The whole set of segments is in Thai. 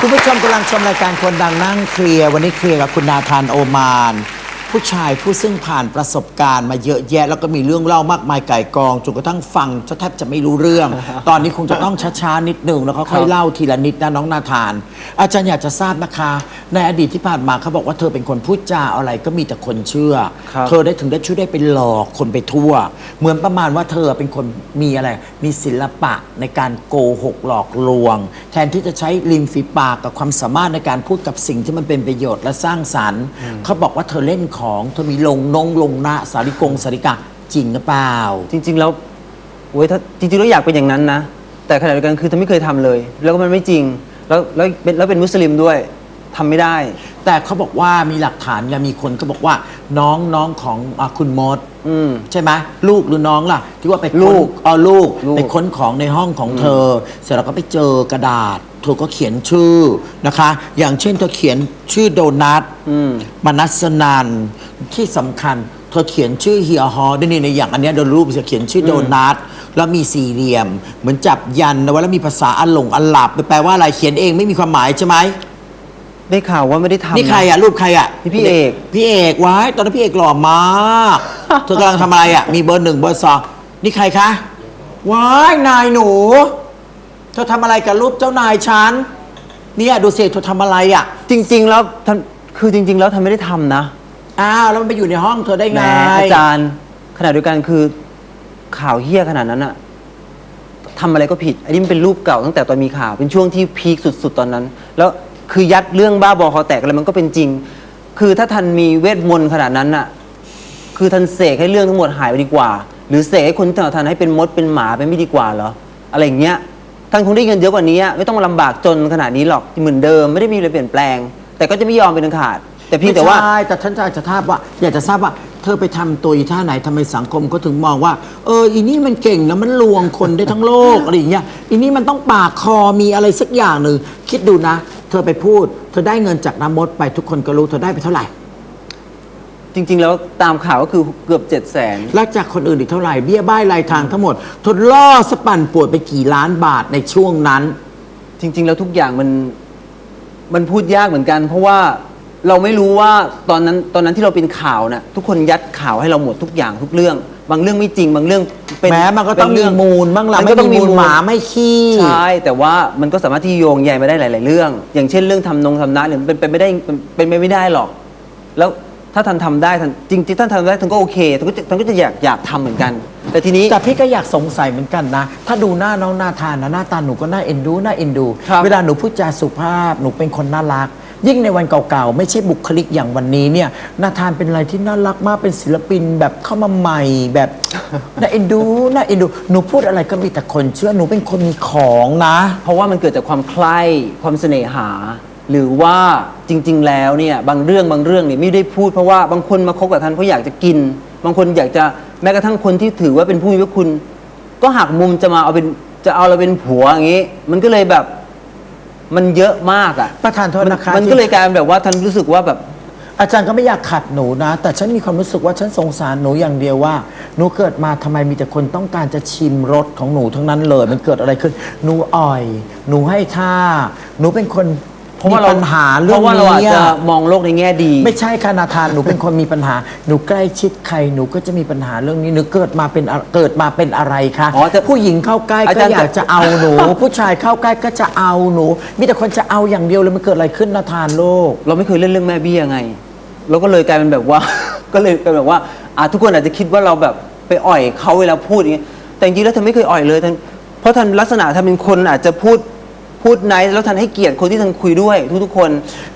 คุณผู้ชมกำลังชมรายการคนดังนั่งเคลียร์ วันนี้เคลียร์กับคุณนาธานโอมาน ผู้ชายผู้ซึ่งผ่านประสบการณ์มาเยอะแยะ แล้วก็มีเรื่องเล่ามากมายไก่กองจนกระทั่งฟังจะแทบจะไม่รู้เรื่อง ตอนนี้คงจะต้องช้าๆนิดหนึ่งแล้วก็ค่อยเล่าทีละนิดนะน้องนาธาน อาจารย์อยากจะทราบนะคะ ในอดีตที่ผ่านมาเขาบอกว่าเธอเป็นคนพูดจาอะไรก็มีแต่คนเชื่อ ครับ เธอได้ถึงได้ช่วยได้ไปหลอกคนไปทั่ว เหมือนประมาณว่าเธอเป็นคนมีอะไร มีศิลปะในการโกหกหลอกลวง แทนที่จะใช้ริมฝีปากกับความสามารถในการพูดกับสิ่งที่มันเป็นประโยชน์และสร้างสรรค์เขาบอกว่าเธอเล่นของเธอมีลงนงลงนะสาริกงสาริกาจริงหรือเปล่า จริง ๆ แล้วโอ้ยถ้าจริงๆแล้วอยากเป็นอย่างนั้นนะ แต่ขณะเดียวกันคือทำไม่เคยทำเลย แล้วก็มันไม่จริง แล้วแล้วเป็นแล้วเป็นมุสลิมด้วยทำไม่ได้ แต่เขาบอกว่ามีหลักฐานไงมีคนก็บอกว่าน้องน้องของอาคุณมดอืม ใช่ไหมลูกหรือน้องล่ะ ที่ว่าไปค้นลูกอ๋อลูกลูก ไปค้นของในห้องของเธอ เสร็จแล้วก็ไปเจอกระดาษ เธอก็เขียนชื่อนะคะ อย่างเช่นเธอเขียนชื่อโดนัทอืมมนัสนันที่สำคัญ เธอเขียนชื่อเฮียฮอด้วยนี่ในอย่างอันเนี้ยโดนรูปจะเขียนชื่อโดนัทแล้วมีสี่เหลี่ยม เหมือนจับยันนะว่าแล้วมีภาษาอันหลงอันหลับแปลว่าอะไรเขียนเองไม่มีความหมายใช่ไหม ได้ข่าวว่าไม่ได้ทำ นี่ใครอะรูปใครอะนี่พี่เอก พี่เอกไว้ตอนนั้นพี่เอกหล่อมากเธอกำลังทำอะไรอะมีเบอร์หนึ่งเบอร์สองนี่ใครคะว้ายนายหนู เธอทำอะไรกับรูปเจ้านายฉันเนี่ยดูสิเธอทำอะไรอะจริง ๆ แล้วท่านคือจริง ๆ แล้วทำไม่ได้ทำนะอ้าวแล้วมันไปอยู่ในห้องเธอได้แหมไงอาจารย์ขณะเดียวกันคือข่าวเฮี้ยขนาดนั้นอะทำอะไรก็ผิด อันนี้มันเป็นรูปเก่าตั้งแต่ตอนมีข่าวเป็นช่วงที่พีคสุด ๆ ตอนนั้น แล้ว คือยัดเรื่องบ้าบอคอแตกอะไรมันก็เป็นจริง คือถ้าทันมีเวทมนต์ขนาดนั้นอะคือทันเสกให้เรื่องทั้งหมดหายไปดีกว่า หรือเสกให้คนที่ทันให้เป็นมดเป็นหมาไปไม่ดีกว่าเหรอ อะไรอย่างเงี้ย ท่านคงได้เงินเยอะกว่านี้อะไม่ต้องมาลำบากจนขนาดนี้หรอก เหมือนเดิมไม่ได้มีอะไรเปลี่ยนแปลง แต่ก็จะไม่ยอมเป็นอันขาด แต่เพียงแต่ว่า ไม่ใช่แต่ฉันอยากจะทราบว่า อยากจะทราบว่า เธอไปทำตัวอีท่าไหนทำไมสังคมก็ถึงมองว่า เอออีนี่มันเก่งนะมันลวงคนได้ทั้งโลก อะไรอย่างเงี้ยอีนี่มันต้องปากคอมีอะไรสักอย่างหนึ่งคิดดูนะ เธอไปพูด เธอได้เงินจากน้ำมดไปทุกคนก็รู้เธอได้ไปเท่าไหร่ จริง ๆ แล้วตามข่าวก็คือเกือบเจ็ดแสน แล้วจากคนอื่นอีกเท่าไหร่ เบี้ยบ้ายรายทางทั้งหมดเธอล่อสปั่นป่วนไปกี่ล้านบาทในช่วงนั้น จริง ๆ แล้วทุกอย่างมันมันพูดยากเหมือนกัน เพราะว่าเราไม่รู้ว่าตอนนั้นตอนนั้นที่เราเป็นข่าวน่ะทุกคนยัดข่าวให้เราหมดทุกอย่างทุกเรื่อง บางเรื่องไม่จริงบางเรื่องเป็นแม้มันก็ต้องเป็มีเรื่มูลบ้างละมันไม่ก็ต้องมีมีมูลมูลหมาไม่ขี้ใช่แต่ว่ามันก็สามารถที่โยงใยมาได้หลาย ๆ เรื่อง อย่างเช่นเรื่องทำนงทำนะเนี่ยมันเป็นไปไม่ได้เป็นไปไม่ได้หรอก แล้วถ้าท่านทำได้ท่านจริงๆท่านทำได้ท่านก็โอเคท่านก็จะท่านก็จะอยากอยากทำเหมือนกัน แต่ทีนี้ แต่พี่ก็อยากสงสัยเหมือนกันนะ ถ้าดูหน้าน้องนาทานนะหน้าตาหนูก็น่าเอ็นดูน่าเอ็นดู ครับ เวลาหนูพูดจาสุภาพหนูเป็นคนน่ารัก ยิ่งในวันเก่าๆ ไม่ใช่บุคลิกอย่างวันนี้เนี่ยนาธานเป็นอะไรที่น่ารักมากเป็นศิลปินแบบเข้ามาใหม่แบบน่าเอ็นดูน่าเอ็นดูหนูพูดอะไรก็มีแต่คนเชื่อหนูเป็นคนมีของนะ เพราะว่ามันเกิดจากความใคร่ความเสน่หา หรือว่าจริง ๆ แล้วเนี่ยบางเรื่องบางเรื่องเนี่ยไม่ได้พูดเพราะว่าบางคนมาคบกับท่านเพราะอยากจะกิน บางคนอยากจะแม้กระทั่งคนที่ถือว่าเป็นผู้มีพระคุณ ก็หักมุมจะมาเอาเป็นจะเอาเราเป็นผัวอย่างนี้ มันก็เลยแบบ มันเยอะมากอะประธานโทษนะคะมันที่ก็เลยกลายเป็นแบบว่าท่านรู้สึกว่าแบบ อาจารย์ก็ไม่อยากขัดหนูนะ แต่ฉันมีความรู้สึกว่าฉันสงสารหนูอย่างเดียวว่า หนูเกิดมาทำไมมีแต่คนต้องการจะชิมรสของหนูทั้งนั้นเลย มันเกิดอะไรขึ้น หนูอ่อย หนูให้ท่า หนูเป็นคน เพราะว่าเราปัญหาเรื่เพองราะว่าเราอาจนี้จะอะ มองโลกในแง่ดี ไม่ใช่ค่ะนาธานหนูเป็นคนมีปัญหา หนูใกล้ชิดใครหนูก็จะมีปัญหาเรื่องนี้หนูเกิดมาเป็นอะเกิดมาเป็นอะไรคะอ๋อแต่ผู้หญิงเข้าใกล้อาก็จารย์ อยากจะเอาหนู ผู้ชายเข้าใกล้ก็จะเอาหนู มีแต่คนจะเอาอย่างเดียวเลยมันเกิดอะไรขึ้นนาธานโลก เราไม่เคยเล่นเรื่องแม่เบี้ยไงเราก็เลยกลายเป็นแบบว่า ก็เลยกลายเป็นแบบว่าอะทุกคนอาจจะคิดว่าเราแบบไปอ่อยเขาเวลาพูดอย่างเงี้ยแต่จริงๆแล้วท่านไม่เคยอ่อยเลยท่านเพราะท่านลักษณะท่านเป็นคนอาจจะพูด พูดไนท์แล้วท่านให้เกียรติคนที่ท่านคุยด้วยทุกๆคน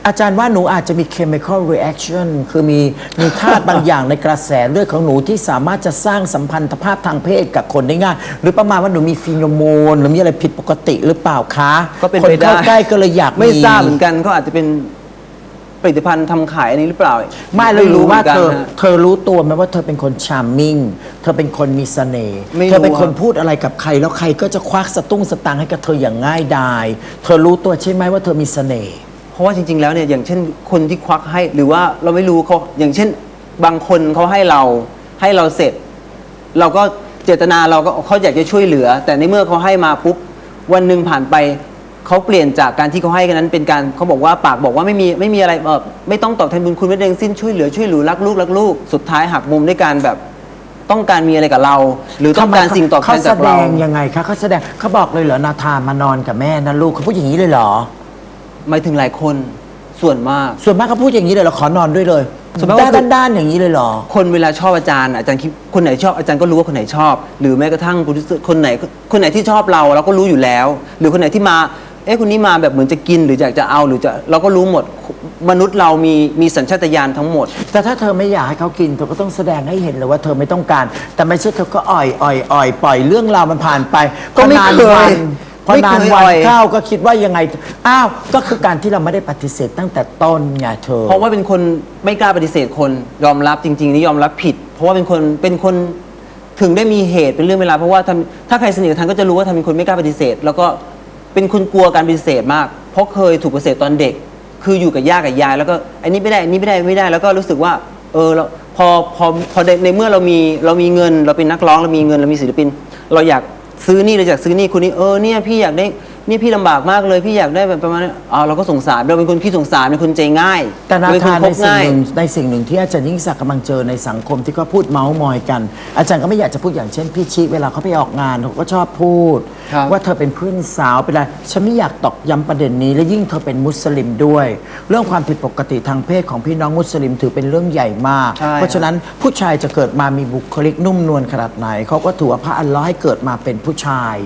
อาจารย์ว่าหนูอาจจะมี chemical reaction คือมีมีธาตุบางอย่างในกระแสเลือดของหนูที่สามารถจะสร้างสัมพันธภาพทางเพศกับคนได้ง่าย หรือประมาณว่าหนูมีฟีโนโมน หรือมีอะไรผิดปกติหรือเปล่าคะก็เป็นคนไปได้ เข้าใกล้ก็เลยอยาก ไม่ทราบเหมือนกันเขาอาจจะเป็น ผลิตภัณฑ์ทำขายอันนี้หรือเปล่าไม่เลยรู้ว่าหมืนกันเธอฮะ เธอรู้ตัวไหมว่าเธอเป็นคนชาร์มมิ่ง เธอเป็นคนมีเสน่ห์ไม่รู้ เธอเป็นคนอะพูดอะไรกับใคร แล้วใครก็จะควักสตุ้งสตังค์ให้กับเธออย่างง่ายดายเธอรู้ตัวใช่ไหมว่าเธอมีเสน่ห์ เพราะว่าจริง ๆ แล้วเนี่ยอย่างเช่นคนที่ควักให้หรือว่าเราไม่รู้เขาอย่างเช่นบางคนเขาให้เราให้เราเสร็จ เราก็เจตนาเราก็เขาอยากจะช่วยเหลือ แต่ในเมื่อเขาให้มาปุ๊บวันหนึ่งผ่านไป เขาเปลี่ยนจากการที่เขาให้กันนั้นเป็นการเขาบอกว่าปากบอกว่าไม่มีไม่มีอะไรเออไม่ต้องตอบแทนบุญคุณไม่ได้ทั้งสิ้นช่วยเหลือช่วยเหลือรักลูกรักลูกสุดท้ายหักมุมด้วยการแบบต้องการมีอะไรกับเรา หรือต้องการสิ่งตอบแทนจากเราเขาแสดงยังไงคะเขาแสดงเขาบอกเลยเหรอนาธานมานอนกับแม่นะลูกเขาพูดอย่างนี้เลยเหรอหมายถึงหลายคนส่วนมาก ส่วนมากเขาพูดอย่างนี้เลยเหรอขอนอนด้วยเลยส่วนมากก็คือด้านด้านๆอย่างนี้เลยเหรอ คนเวลาชอบอาจารย์อาจารย์คิดคนไหนชอบอาจารย์ก็รู้ว่าคนไหนชอบ หรือแม้กระทั่งโปรดิวเซอร์คนไหนคนไหนที่ชอบเราเราก็รู้อยู่แล้ว หรือคนไหนที่มา เอ๊ะคนนี้มาแบบเหมือนจะกินหรืออยากจะเอาหรือจะเราก็รู้หมดมนุษย์เรามีมีสัญชาตญาณทั้งหมด แต่ถ้าเธอไม่อยากให้เขากินเธอก็ต้องแสดงให้เห็นเลยว่าเธอไม่ต้องการ แต่ไม่ใช่เธอก็อ่อยอ่อยอ่อยปล่อยเรื่องราวมันผ่านไปก็ไม่พอนานเคยวันพอไม่นาเคนยวันอ่อย เข้าก็คิดว่ายังไงอ้าวก็คือการที่เราไม่ได้ปฏิเสธตั้งแต่ต้นไงเธอ เพราะว่าเป็นคนไม่กล้าปฏิเสธคนยอมรับจริง ๆ นี่ยอมรับผิด เพราะว่าเป็นคนเป็นคนถึงได้มีเหตุเป็นเรื่องเวลาวเพราะว่าทำถ้าใครสนิทกับท่านก็จะรู้ว่าท่านเป็นคนไม่กล้าปฏิเสธ แล้วก็ เป็นคนกลัวการปฏิเสธมาก เพราะเคยถูกปฏิเสธตอนเด็ก คืออยู่กับย่ากับยาย แล้วก็อันนี้ไม่ได้อันนี้ไม่ได้ไม่ได้แล้วก็รู้สึกว่าเออเราพอพอพอในในเมื่อเรามีเรามีเงิน เราเป็นนักร้องเรามีเงินเรามีศิลปิน เราอยากซื้อนี่เราอยากซื้อนี่คนนี้เออเนี่ยพี่อยากได้ เนี่ยพี่ลำบากมากเลยพี่อยากได้แบบประมาณนั้นอ๋อเราก็สงสารเราเป็นคนขี้สงสารเป็นคนใจง่ายแต่นาเป็นคธานพในบสิ่งง่ายหนึ่งในสิ่งหนึ่งที่อาจารย์ยิ่งศักดิ์กำลังเจอในสังคมที่ก็พูดเมาส์มอยกัน อาจารย์ก็ไม่อยากจะพูดอย่างเช่นพี่ชิเวลาเขาไปออกงานเขาก็ชอบพูดครับว่าเธอเป็นเพื่อนสาวเป็นอะไรฉันไม่อยากตอกย้ำประเด็นนี้ และยิ่งเธอเป็นมุสลิมด้วย เรื่องความผิดปกติทางเพศของพี่น้องมุสลิมถือเป็นเรื่องใหญ่มากใช่เพราะฉะนั้นผู้ชายจะเกิดมามีบุคลิกนุ่มนวลขนาดไหนเขาก็ถือว่าพระอัลเลอฮ์ให้เกิดมาเป็นผู้ชาย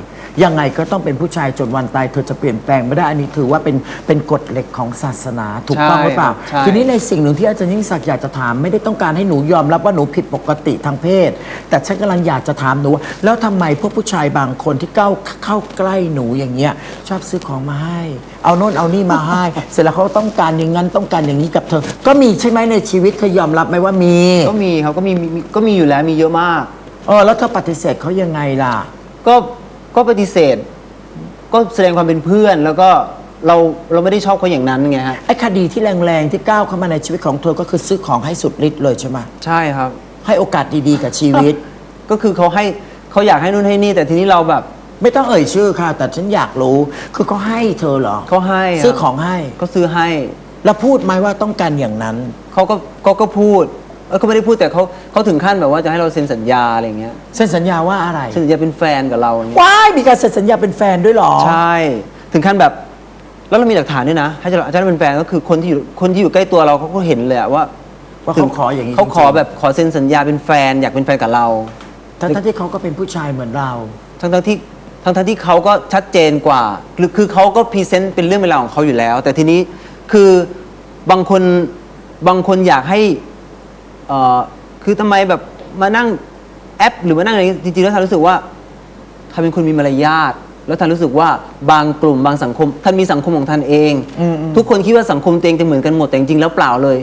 ยังไงก็ต้องเป็นผู้ชายจนวันตายเธอจะเปลี่ยนแปลงไม่ได้ อันนี้ถือว่าเป็นเป็นกฎเหล็กของศาสนาถูกต้องหรือเปล่า ใช่ ทีนี้ในสิ่งหนึ่งที่อาจารย์ยิ่งศักดิ์อยากจะถามไม่ได้ต้องการให้หนูยอมรับว่าหนูผิดปกติทางเพศ แต่ฉันกำลังอยากจะถามหนูว่าแล้วทำไมพวกผู้ชายบางคนที่เข้าเข้าใกล้หนูอย่างเงี้ยชอบซื้อของมาให้ เอาโน่นเอานี่มาให้ เสร็จแล้วเขาต้องการอย่างนั้นต้องการอย่างนี้กับเธอ ก็มีใช่ไหมในชีวิตเคยยอมรับไหมว่ามีก็มีครับก็มีมีก็มีอยู่แล้วมีเยอะมาก เออแล้วเธอปฏิเสธเขายังไงล่ะ ก็ ก็ปฏิเสธ ก็แสดงความเป็นเพื่อน แล้วก็เราเราไม่ได้ชอบเขาอย่างนั้นไงฮะไอ้คดีที่แรงๆที่ก้าวเข้ามาในชีวิตของเธอก็คือซื้อของให้สุดฤทธิ์เลยใช่ไหมใช่ครับ ให้โอกาสดีๆกับชีวิต ก็คือเขาให้เขาอยากให้นู่นให้นี่ แต่ทีนี้เราแบบไม่ต้องเอ่ยชื่อค่ะ แต่ฉันอยากรู้ คือเขาให้เธอเหรอเขาให้ครับซื้อของให้ ก็ซื้อให้ แล้วพูดไหมว่าต้องการอย่างนั้น เขาก็เขาก็พูด เออเขาไม่ได้พูดแต่เขาเขาถึงขั้นแบบว่าจะให้เราเซ็นสัญญาอะไรอย่างเงี้ยเซ็นสัญญาว่าอะไรเซ็นสัญญาเป็นแฟนกับเราอย่างเงี้ยว้ายมีการเซ็นสัญญาเป็นแฟนด้วยเหรอใช่ ถึงขั้นแบบ แล้วเรามีหลักฐานด้วยนะถ้าจะอาจารย์เป็นแฟนก็คือคนที่อยู่คนที่อยู่ใกล้ตัวเราเขาก็เห็นเลยอะว่าว่าเขาขออย่างนี้เขาขอจริงๆแบบขอเซ็นสัญญาเป็นแฟนอยากเป็นแฟนกับเรา ทั้งๆที่เขาก็เป็นผู้ชายเหมือนเรา ทั้งทั้งๆที่ทั้งทั้งๆที่เขาก็ชัดเจนกว่าคือคือเขาก็พรีเซนต์เป็นเรื่องเวลาวของเขาอยู่แล้ว แต่ทีนี้คือบางคนบางคนอยากให้ เอ่อคือทำไมแบบมานั่งแอป หรือมานั่งอะไรอย่างงี้จริงๆแล้วท่านรู้สึกว่าท่านเป็นคนมีมารยาทแล้วท่านรู้สึกว่าบางกลุ่มบางสังคม ท่านมีสังคมของท่านเอง อืมอืม ทุกคนคิดว่าสังคมตัวเองจะเหมือนกันหมดแต่จริงๆแล้วเปล่าเลย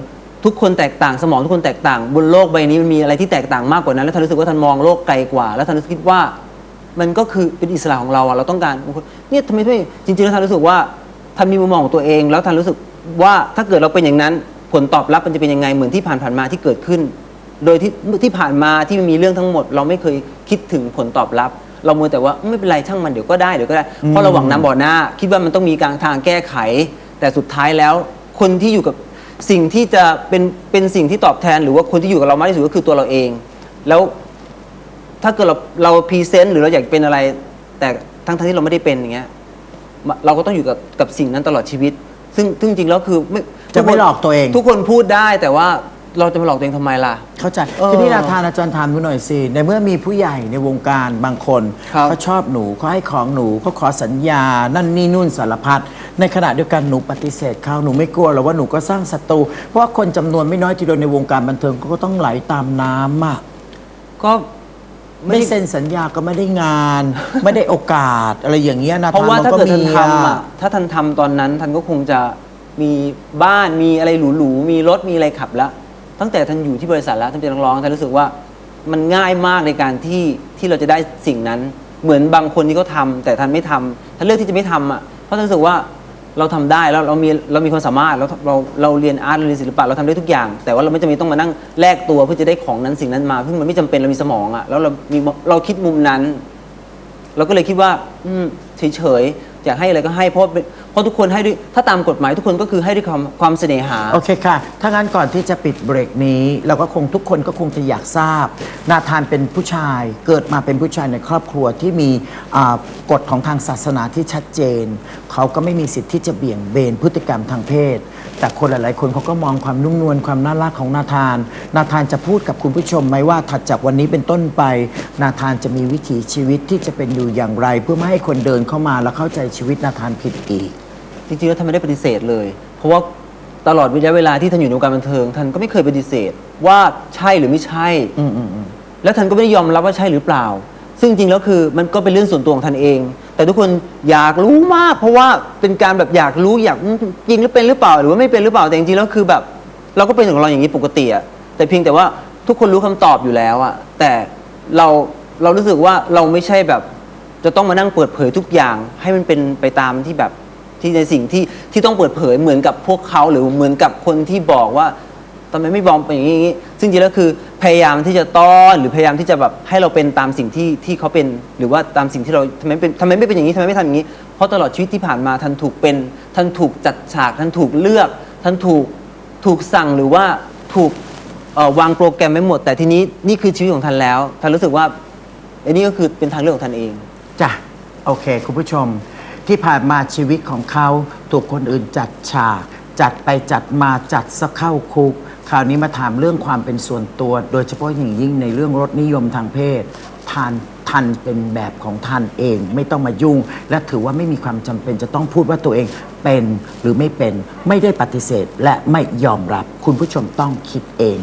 ทุกคนแตกต่างสมองทุกคนแตกต่าง บนโลกใบนี้มันมีอะไรที่แตกต่างมากกว่านั้น แล้วท่านรู้สึกว่าท่านมองโลกไกลกว่า แล้วท่านรู้สึกคิดว่า มันก็คือเป็นอิสระของเราอะเราต้องการบางคนเนี่ยทำไมไม่จริงๆแล้วท่านรู้สึกว่าท่านมีมุมมองของตัวเอง แล้วท่านรู้สึกว่าถ้าเกิดเราเป็นอย่างนั้น ผลตอบรับมันจะเป็นยังไงเหมือนที่ผ่านๆมาที่เกิดขึ้น โดยที่ที่ผ่านมาที่มันมีเรื่องทั้งหมด เราไม่เคยคิดถึงผลตอบรับ เรามัวแต่ว่าไม่เป็นไรช่างมันเดี๋ยวก็ได้เดี๋ยวก็ได้เพราะเราหวังน้ำบ่อหน้า คิดว่ามันต้องมีการทางแก้ไข แต่สุดท้ายแล้วคนที่อยู่กับสิ่งที่จะเป็นเป็นสิ่งที่ตอบแทน หรือว่าคนที่อยู่กับเรามากที่สุดก็คือตัวเราเอง แล้วถ้าเกิดเราเราพรีเซนต์หรือเราอยากเป็นอะไร แต่ทั้งทั้งที่เราไม่ได้เป็นอย่างเงี้ยเราก็ต้องอยู่กับกับสิ่งนั้นตลอดชีวิต ซึ่งซึ่งจริงๆแล้วคือไม่ จะไม่ทุคนหลอกตัวเอง ทุกคนพูดได้แต่ว่าเราจะมาหลอกตัวเองทำไมล่ะ เข้าใจเออทีนี้นาธานอาจารย์ถามหนูหน่อยสิ ในเมื่อมีผู้ใหญ่ในวงการบางคนครับ เขาชอบหนูเขาให้ของหนูเขาขอสัญญา นั่นนี่นู่นสารพัดในขณะเดียวกันหนูปฏิเสธเขาหนูไม่กลัวหรอกว่าหนูก็สร้างศัตรูเพราะว่าคนจำนวนไม่น้อยทีเดียวในวงการบันเทิงเขาก็ต้องไหลตามน้ำอะก็ ไม่ไม่เซ็นสัญญาก็ไม่ได้งาน ไม่ได้โอกาสอะไรอย่างเงี้ยนาเพราะธานว่ามันถ้าก็เกิดมีท่านทำอะ อะถ้าท่านทำตอนนั้นท่านก็คงจะ มีบ้านมีอะไรหรูๆมีรถมีอะไรขับแล้ว ตั้งแต่ท่านอยู่ที่บริษัทแล้วท่านเป็นนักร้องท่านรู้สึกว่ามันง่ายมากในการที่ที่เราจะได้สิ่งนั้น เหมือนบางคนที่เขาทำแต่ท่านไม่ทำท่านเลือกที่จะไม่ทำอะเพราะท่านรู้สึกว่าเราทำได้แล้วเรามีเรามีความสามารถแล้วเราเราเรียนอาร์ตเรียนศิลปะเราทำได้ทุกอย่าง แต่ว่าเราไม่จำเป็นต้องมานั่งแลกตัวเพื่อจะได้ของนั้นสิ่งนั้นมาซึ่งมันไม่จำเป็นเรามีสมองอะแล้วเรามีเราคิดมุมนั้น เราก็เลยคิดว่า อืมเฉยๆอยากให้อะไรก็ให้เพราะ เพราะทุกคนให้ด้วยถ้าตามกฎหมายทุกคนก็คือให้ด้วยความความเสน่หา โอเคค่ะ ถ้างั้นก่อนที่จะปิดเบรกนี้ เราก็คงทุกคนก็คงจะอยากทราบ นาธานเป็นผู้ชาย เกิดมาเป็นผู้ชายในครอบครัวที่มีอ่ากฎของทางศาสนาที่ชัดเจน เขาก็ไม่มีสิทธิ์ที่จะเบี่ยงเบนพฤติกรรมทางเพศ แต่คนหลายๆ คนเขาก็มองความนุ่มนวลความน่ารักของนาธาน นาธานจะพูดกับคุณผู้ชมไหมว่าถัดจากวันนี้เป็นต้นไป นาธานจะมีวิถีชีวิตที่จะเป็นอยู่อย่างไร เพื่อไม่ให้คนเดินเข้ามาแล้วเข้าใจชีวิตนาธานผิดอีก จริงๆแล้วท่านไม่ได้ปฏิเสธเลย เพราะว่าตลอดระยะเวลาที่ท่านอยู่ในวงการบันเทิง ท่านก็ไม่เคยปฏิเสธว่าใช่หรือไม่ใช่ อืมอืมอืมแล้วท่านก็ไม่ได้ยอมรับว่าใช่หรือเปล่า ซึ่งจริงแล้วคือมันก็เป็นเรื่องส่วนตัวของท่านเอง แต่ทุกคนอยากรู้มาก เพราะว่าเป็นการแบบอยากรู้อยากอืมจริงหรือเป็นหรือเปล่าหรือว่าไม่เป็นหรือเปล่าแต่จริงๆแล้วคือแบบ เราก็เป็นของเราอย่างนี้ปกติอะแต่เพียงแต่ว่าทุกคนรู้คำตอบอยู่แล้วอะแต่เราเรารู้สึกว่าเราไม่ใช่แบบ จะต้องมานั่งเปิดเผยทุกอย่างให้มันเป็นไปตามที่แบบ ที่ในสิ่งที่ที่ต้องเปิดเผยเหมือนกับพวกเขาหรือเหมือนกับคนที่บอกว่าทำไมไม่บอมเป็นอย่างนี้อย่างนี้ ซึ่งจริงๆแล้วคือพยายามที่จะต้อนหรือพยายามที่จะแบบให้เราเป็นตามสิ่งที่ที่เขาเป็น หรือว่าตามสิ่งที่เราทำไมเป็นทำไมไม่เป็นอย่างนี้ทำไมไม่ทำอย่างนี้ เพราะตลอดชีวิตที่ผ่านมาท่านถูกเป็นท่านถูกจัดฉากท่านถูกเลือกท่านถูกถูกสั่งหรือว่าถูกวางโปรแกรมไว้หมด แต่ทีนี้นี่คือชีวิตของท่านแล้วท่านรู้สึกว่าอันนี้ก็คือเป็นทางเลือกของท่านเองจ้ะโอเค คุณผู้ชม ที่ผ่านมาชีวิตของเขา ถูกคนอื่นจัดฉาก จัดไปจัดมาจัดซะเข้าคุก คราวนี้มาถามเรื่องความเป็นส่วนตัว โดยเฉพาะอย่างยิ่งในเรื่องรสนิยมทางเพศทานทันเป็นแบบของท่านเองไม่ต้องมายุ่ง และถือว่าไม่มีความจำเป็นจะต้องพูดว่าตัวเองเป็นหรือไม่เป็น ไม่ได้ปฏิเสธและไม่ยอมรับ คุณผู้ชมต้องคิดเอง